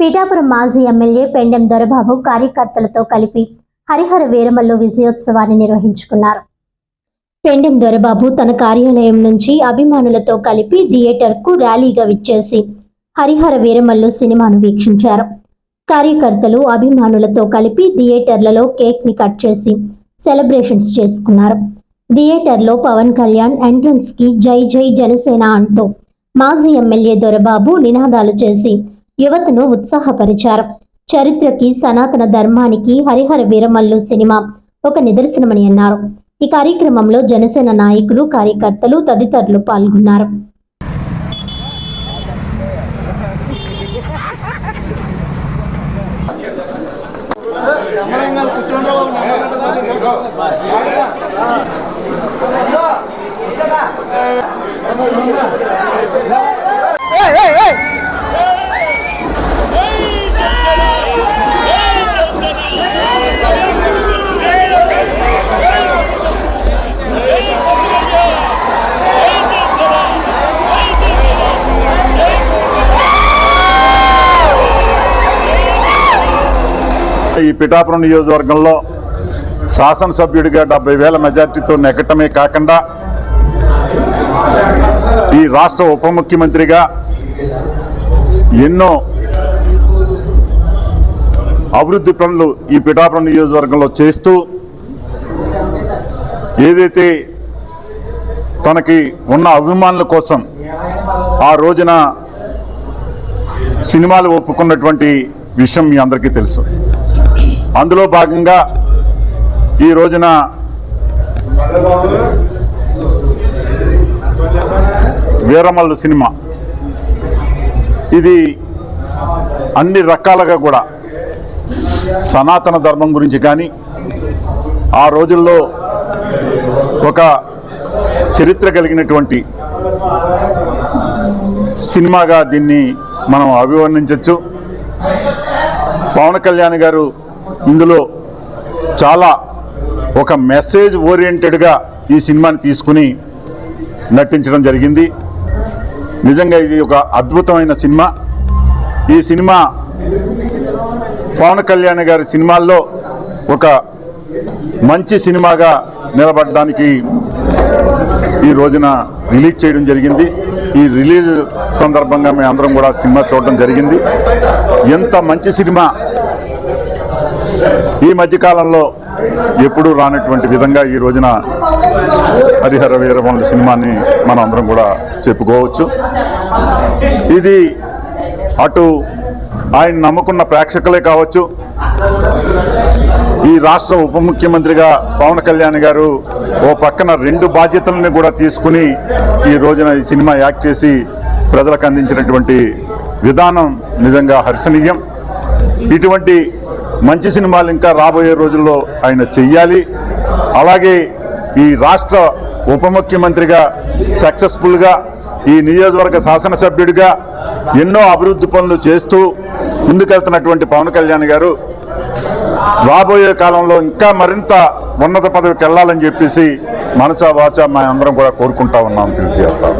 పీఠాపురం మాజీ ఎమ్మెల్యే పెండెం దొరబాబు కార్యకర్తలతో కలిపి హరిహర వీరమల్లు విజయోత్సవాన్ని నిర్వహించుకున్నారు. పెండెం దొరబాబు తన కార్యాలయం నుంచి అభిమానులతో కలిపి థియేటర్కు ర్యాలీగా విచ్చేసి హరిహర వీరమల్లు సినిమాను వీక్షించారు. కార్యకర్తలు అభిమానులతో కలిపి థియేటర్లలో కేక్ని కట్ చేసి సెలబ్రేషన్స్ చేసుకున్నారు. థియేటర్లో పవన్ కళ్యాణ్ ఎంట్రన్స్కి జై జై జనసేన అంటూ మాజీ ఎమ్మెల్యే దొరబాబు నినాదాలు చేసి యువతను ఉత్సాహపరిచారు. చరిత్రకి సనాతన ధర్మానికి హరిహర వీరమల్లు సినిమా ఒక నిదర్శనమని అన్నారు. ఈ కార్యక్రమంలో జనసేన నాయకులు కార్యకర్తలు తదితరులు పాల్గొన్నారు. ఈ పిఠాపురం నియోజకవర్గంలో శాసనసభ్యుడిగా డెబ్బై వేల మెజార్టీతో నెగ్గటమే కాకుండా ఈ రాష్ట్ర ఉప ముఖ్యమంత్రిగా ఎన్నో అభివృద్ధి పనులు ఈ పిఠాపురం నియోజకవర్గంలో చేస్తూ ఏదైతే తనకి ఉన్న అభిమానుల కోసం ఆ రోజున సినిమాలు ఒప్పుకున్నటువంటి విషయం మీ అందరికీ తెలుసు. అందులో భాగంగా ఈ రోజున వీరమల్లు సినిమా. ఇది అన్ని రకాలుగా కూడా సనాతన ధర్మం గురించి కానీ ఆ రోజుల్లో ఒక చరిత్ర కలిగినటువంటి సినిమాగా దీన్ని మనం అభివర్ణించవచ్చు పవన్ కళ్యాణ్ గారు ఇందులో చాలా ఒక మెసేజ్ ఓరియంటెడ్గా ఈ సినిమాని తీసుకుని నటించడం జరిగింది. నిజంగా ఇది ఒక అద్భుతమైన సినిమా. ఈ సినిమా పవన్ కళ్యాణ్ గారి సినిమాల్లో ఒక మంచి సినిమాగా నిలబడడానికి ఈ రోజున రిలీజ్ చేయడం జరిగింది. ఈ రిలీజ్ సందర్భంగా మేము అందరం కూడా సినిమా చూడడం జరిగింది. ఎంత మంచి సినిమా ఈ మధ్యకాలంలో ఎప్పుడూ రానటువంటి విధంగా ఈ రోజున హరిహర వీరమల్లు సినిమాని మనం అందరం కూడా చెప్పుకోవచ్చు. ఇది అటు ఆయన నమ్ముకున్న ప్రేక్షకులే కావచ్చు. ఈ రాష్ట్ర ఉప ముఖ్యమంత్రిగా పవన్ కళ్యాణ్ గారు ఓ పక్కన రెండు బాధ్యతలను కూడా తీసుకుని ఈ రోజున ఈ సినిమా యాక్ట్ చేసి ప్రజలకు అందించినటువంటి విధానం నిజంగా హర్షణీయం. ఇటువంటి మంచి సినిమాలు ఇంకా రాబోయే రోజుల్లో ఆయన చెయ్యాలి. అలాగే ఈ రాష్ట్ర ఉప ముఖ్యమంత్రిగా సక్సెస్ఫుల్గా ఈ నియోజకవర్గ శాసనసభ్యుడిగా ఎన్నో అభివృద్ధి పనులు చేస్తూ ముందుకెళ్తున్నటువంటి పవన్ కళ్యాణ్ గారు రాబోయే కాలంలో ఇంకా మరింత ఉన్నత పదవికి వెళ్ళాలని చెప్పేసి మనసా వాచా మా అందరం కూడా కోరుకుంటా ఉన్నాం తెలియజేస్తాం.